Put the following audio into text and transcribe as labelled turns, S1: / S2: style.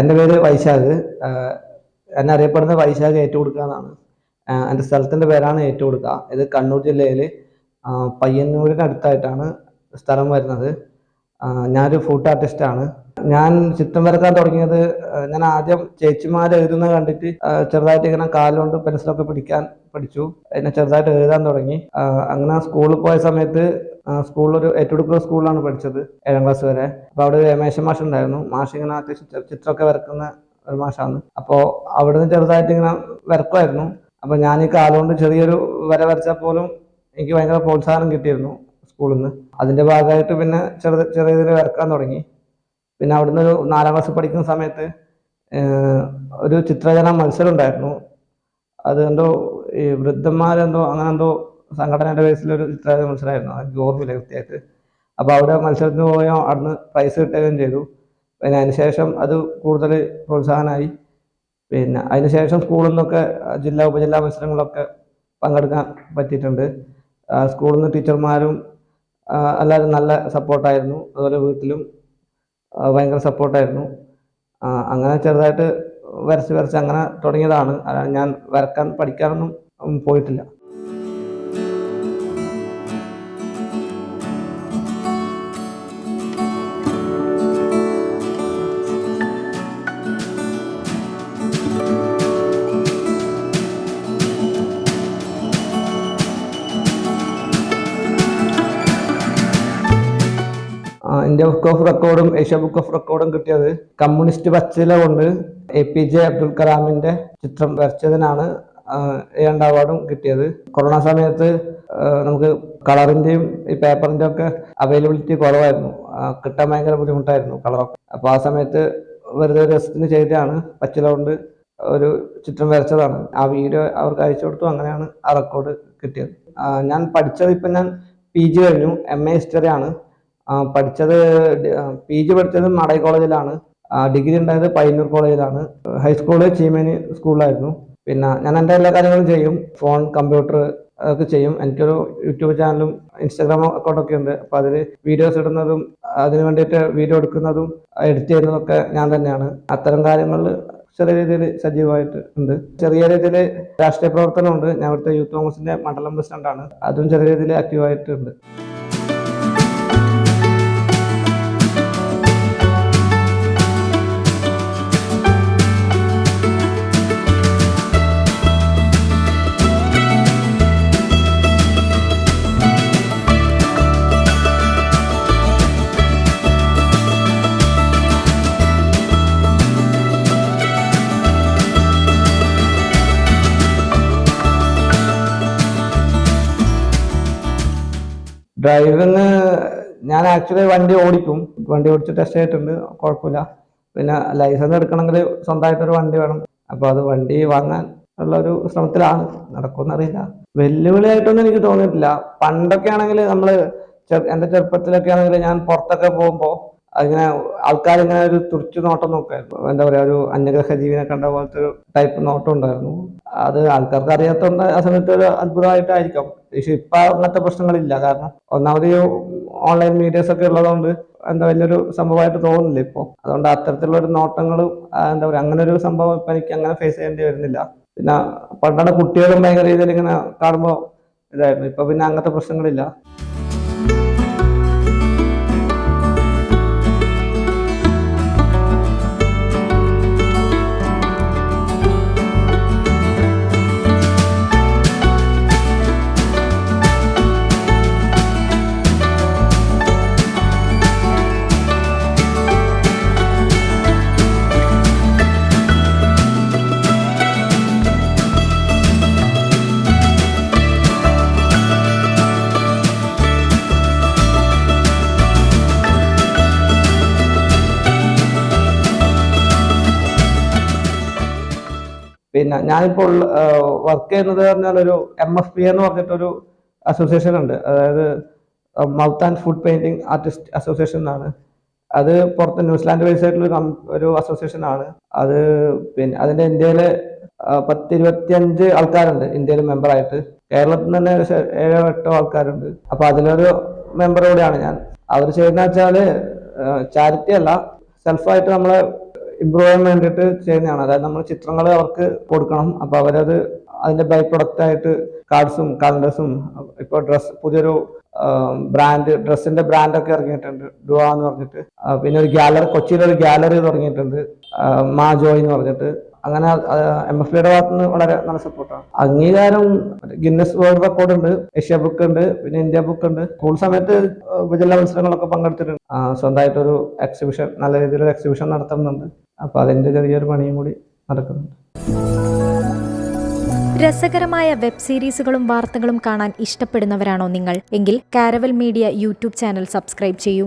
S1: എന്റെ പേര് വൈശാഖ്. എന്നെ അറിയപ്പെടുന്ന വൈശാഖ് ഏറ്റുകൊടുക്കുക എന്നാണ്. എന്റെ സ്ഥലത്തിന്റെ പേരാണ് ഏറ്റുകൊടുക്കുക ഇത് കണ്ണൂർ ജില്ലയിൽ പയ്യന്നൂരിന് അടുത്തായിട്ടാണ് സ്ഥലം വരുന്നത്. ഞാനൊരു ഫുഡ് ആർട്ടിസ്റ്റാണ് ഞാൻ ചിത്രം വരക്കാൻ തുടങ്ങിയത് ഞാൻ ആദ്യം ചേച്ചിമാർ എഴുതുന്നത് കണ്ടിട്ട് ചെറുതായിട്ട് ഇങ്ങനെ കാലുകൊണ്ട് പെൻസിലൊക്കെ പിടിക്കാൻ പഠിച്ചു. പിന്നെ ചെറുതായിട്ട് എഴുതാൻ തുടങ്ങി. അങ്ങനെ സ്കൂളിൽ പോയ സമയത്ത് സ്കൂളിലൊരു ഏറ്റെടുക്കുന്ന സ്കൂളിലാണ് പഠിച്ചത് ഏഴാം ക്ലാസ് വരെ. അപ്പോൾ അവിടെ ഒരു രമേശൻ മാഷ് ഉണ്ടായിരുന്നു. മാഷ് ഇങ്ങനെ അത്യാവശ്യം ചിത്രമൊക്കെ വരക്കുന്ന ഒരു മാഷാണ്. അപ്പോൾ അവിടുന്ന് ചെറുതായിട്ട് ഇങ്ങനെ വരക്കുമായിരുന്നു. അപ്പോൾ ഞാൻ ഈ കാലുകൊണ്ട് ചെറിയൊരു വര വരച്ചാൽ പോലും എനിക്ക് ഭയങ്കര പ്രോത്സാഹനം കിട്ടിയിരുന്നു സ്കൂളിൽ നിന്ന് അതിന്റെ ഭാഗമായിട്ട് പിന്നെ ചെറുത് ചെറിയ ചെറിയ വരക്കാൻ തുടങ്ങി. പിന്നെ അവിടുന്ന് ഒരു നാലാം ക്ലാസ് പഠിക്കുന്ന സമയത്ത് ഒരു ചിത്രരചന മത്സരം ഉണ്ടായിരുന്നു. അത് എന്തോ ഈ വൃദ്ധന്മാരെന്തോ അങ്ങനെ എന്തോ സംഘടനയുടെ ബേസിലൊരു ചിത്രരചന മത്സരമായിരുന്നു. എനിക്ക് ഓർമ്മയില്ല കൃത്യമായിട്ട് അപ്പോൾ അവിടെ മത്സരത്തിന് പോയോ അവിടുന്ന് പ്രൈസ് കിട്ടുകയും ചെയ്തു. പിന്നെ അതിനുശേഷം അത് കൂടുതൽ പ്രോത്സാഹനമായി. പിന്നെ അതിനുശേഷം സ്കൂളിൽ നിന്നൊക്കെ ജില്ലാ ഉപജില്ലാ മത്സരങ്ങളൊക്കെ പങ്കെടുക്കാൻ പറ്റിയിട്ടുണ്ട്. സ്കൂളിൽ നിന്ന് ടീച്ചർമാരും എല്ലാവരും നല്ല സപ്പോർട്ടായിരുന്നു അതുപോലെ വീട്ടിലും ഭയങ്കര സപ്പോർട്ടായിരുന്നു അങ്ങനെ ചെറുതായിട്ട് വരച്ച് വരച്ച് അങ്ങനെ തുടങ്ങിയതാണ്. ഞാൻ വരക്കാൻ പഠിക്കാനൊന്നും പോയിട്ടില്ല. ഇന്ത്യ ബുക്ക് ഓഫ് റെക്കോർഡും ഏഷ്യ ബുക്ക് ഓഫ് റെക്കോർഡും കിട്ടിയത് കമ്മ്യൂണിസ്റ്റ് പച്ചില കൊണ്ട് എ പി ജെ അബ്ദുൽ കലാമിന്റെ ചിത്രം വരച്ചതിനാണ് ഏണ്ട അവാർഡും കിട്ടിയത്. കൊറോണ സമയത്ത് നമുക്ക് കളറിന്റെയും ഈ പേപ്പറിന്റെ ഒക്കെ അവൈലബിലിറ്റി കുറവായിരുന്നു. കിട്ടാൻ ഭയങ്കര ബുദ്ധിമുട്ടായിരുന്നു കളറൊക്കെ. അപ്പൊ ആ സമയത്ത് വെറുതെ രസത്തിന് ചെയ്തതാണ്. പച്ചില കൊണ്ട് ഒരു ചിത്രം വരച്ചതാണ്. ആ വീഡിയോ അവർക്ക് അയച്ചു കൊടുത്തു. അങ്ങനെയാണ് ആ റെക്കോർഡ് കിട്ടിയത്. ഞാൻ പഠിച്ചത് ഇപ്പം ഞാൻ പി ജി കഴിഞ്ഞു. എം എ ഹിസ്റ്ററി ആണ്. പഠിച്ചത് പി ജി പഠിച്ചത് മടൈ കോളേജിലാണ്. ഡിഗ്രി ഉണ്ടായത് പയ്യന്നൂർ കോളേജിലാണ്. ഹൈസ്കൂൾ ചീമേനി സ്കൂളിലായിരുന്നു പിന്നെ ഞാൻ എന്റെ എല്ലാ കാര്യങ്ങളും ചെയ്യും. ഫോൺ കമ്പ്യൂട്ടർ അതൊക്കെ ചെയ്യും. എനിക്കൊരു യൂട്യൂബ് ചാനലും ഇൻസ്റ്റാഗ്രാം അക്കൗണ്ടൊക്കെ ഉണ്ട്. അപ്പം അതിൽ വീഡിയോസ് ഇടുന്നതും അതിന് വേണ്ടിയിട്ട് വീഡിയോ എടുക്കുന്നതും എഡിറ്റ് ചെയ്യുന്നതൊക്കെ ഞാൻ തന്നെയാണ്. അത്തരം കാര്യങ്ങളിൽ ചെറിയ രീതിയിൽ സജീവമായിട്ട് ഉണ്ട്. ചെറിയ രീതിയിൽ രാഷ്ട്രീയ പ്രവർത്തനമുണ്ട്. ഞാൻ ഇവിടുത്തെ യൂത്ത് കോൺഗ്രസിന്റെ മണ്ഡലം പ്രസിഡന്റാണ്. അതും ചെറിയ രീതിയിൽ ആക്റ്റീവായിട്ടുണ്ട് ഡ്രൈവിങ് ഞാൻ ആക്ച്വലി വണ്ടി ഓടിക്കും. വണ്ടി ഓടിച്ച് ടെസ്റ്റ് ചെയ്തിട്ടുണ്ട്. കുഴപ്പമില്ല. പിന്നെ ലൈസൻസ് എടുക്കണമെങ്കിൽ സ്വന്തമായിട്ടൊരു വണ്ടി വേണം. അപ്പോൾ അത് വണ്ടി വാങ്ങാൻ ഉള്ള ഒരു ശ്രമത്തിലാണ്. നടക്കുമെന്ന് അറിയില്ല. വെല്ലുവിളിയായിട്ടൊന്നും എനിക്ക് തോന്നിയിട്ടില്ല. പണ്ടൊക്കെ ആണെങ്കിൽ നമ്മൾ എന്റെ ചെറുപ്പത്തിലൊക്കെ ആണെങ്കിൽ ഞാൻ പുറത്തൊക്കെ പോകുമ്പോൾ അതിങ്ങനെ ആൾക്കാരിങ്ങനെ ഒരു തുറച്ചു നോട്ടം നോക്കായിരുന്നു എന്താ പറയാ ഒരു അന്യഗ്രഹ ജീവിനെ കണ്ട പോലത്തെ ഒരു ടൈപ്പ് നോട്ടം ഉണ്ടായിരുന്നു. അത് ആൾക്കാർക്ക് അറിയാത്തതുകൊണ്ട് ആ സമയത്ത് ഒരു അത്ഭുതമായിട്ടായിരിക്കാം. പക്ഷെ ഇപ്പൊ അങ്ങനത്തെ പ്രശ്നങ്ങളില്ല. കാരണം ഒന്നാമത് ഈ ഓൺലൈൻ മീഡിയസ് ഒക്കെ ഉള്ളതുകൊണ്ട് എന്താ വലിയൊരു സംഭവമായിട്ട് തോന്നുന്നില്ല ഇപ്പോൾ അതുകൊണ്ട് അത്തരത്തിലുള്ള ഒരു നോട്ടങ്ങളും എന്താ പറയുക അങ്ങനെ ഒരു സംഭവം ഇപ്പൊ എനിക്ക് അങ്ങനെ ഫേസ് ചെയ്യേണ്ടി വരുന്നില്ല. പിന്നെ പണ്ടാണ് കുട്ടികളും ഭയങ്കര രീതിയിൽ ഇങ്ങനെ കാണുമ്പോൾ ഇതായിരുന്നു. ഇപ്പൊ പിന്നെ അങ്ങനത്തെ പ്രശ്നങ്ങളില്ല. പിന്നെ ഞാനിപ്പോൾ വർക്ക് ചെയ്യുന്നത് പറഞ്ഞാൽ ഒരു എം എഫ് പി എന്ന് പറഞ്ഞിട്ടൊരു അസോസിയേഷൻ ഉണ്ട്. അതായത് mouth and foot painting artist association എന്നാണ്. അത് പുറത്ത് ന്യൂസിലാൻഡ് ബേസ് ആയിട്ടുള്ള ഒരു അസോസിയേഷൻ ആണ്. അത് പിന്നെ അതിന്റെ ഇന്ത്യയിലെ പത്തിരുപത്തിയഞ്ച് ആൾക്കാരുണ്ട് ഇന്ത്യയിൽ മെമ്പറായിട്ട് കേരളത്തിൽ തന്നെ ഏഴോ എട്ടോ ആൾക്കാരുണ്ട്. അപ്പൊ അതിലൊരു മെമ്പർ കൂടെയാണ് ഞാൻ. അവർ ചെയ്യുന്ന വെച്ചാൽ ചാരിറ്റി അല്ല. സെൽഫായിട്ട് നമ്മളെ ഇമ്പ്രൂവ് വേണ്ടിയിട്ട് ചെയ്യുന്നതാണ്. അതായത് നമ്മൾ ചിത്രങ്ങൾ അവർക്ക് കൊടുക്കണം. അപ്പൊ അവരത് അതിന്റെ ബൈ പ്രൊഡക്റ്റ് ആയിട്ട് കാർഡ്സും കലണ്ടേഴ്സും ഇപ്പൊ ഡ്രസ് പുതിയൊരു ബ്രാൻഡ് ഡ്രസ്സിന്റെ ബ്രാൻഡൊക്കെ ഇറങ്ങിയിട്ടുണ്ട്. ഡുവ എന്ന് പറഞ്ഞിട്ട്. പിന്നെ ഒരു ഗാലറി കൊച്ചിയിലൊരു ഗാലറി തുടങ്ങിയിട്ടുണ്ട്. മാജോയ് എന്ന് പറഞ്ഞിട്ട്. അങ്ങനെ എം എഫ് ഡിയുടെ ഭാഗത്ത് നിന്ന് വളരെ നല്ല സപ്പോർട്ടാണ് അംഗീകാരം ഗിന്നസ് വേൾഡ് റെക്കോർഡ് ഉണ്ട് ഏഷ്യ ബുക്ക് ഉണ്ട് പിന്നെ ഇന്ത്യ ബുക്ക് ഉണ്ട്. സ്കൂൾ സമയത്ത് ഉപജില്ലാ മത്സരങ്ങളൊക്കെ പങ്കെടുത്തിട്ടുണ്ട്. സ്വന്തമായിട്ടൊരു എക്സിബിഷൻ നല്ല രീതിയിലൊരു എക്സിബിഷൻ നടത്തുന്നുണ്ട്. അപ്പൊ അതിന്റെ ചെറിയൊരു പണിയും കൂടി നടക്കുന്നുണ്ട്.
S2: രസകരമായ വെബ് സീരീസുകളും വാർത്തകളും കാണാൻ ഇഷ്ടപ്പെടുന്നവരാണോ നിങ്ങൾ? എങ്കിൽ Caravel media YouTube channel subscribe ചെയ്യൂ.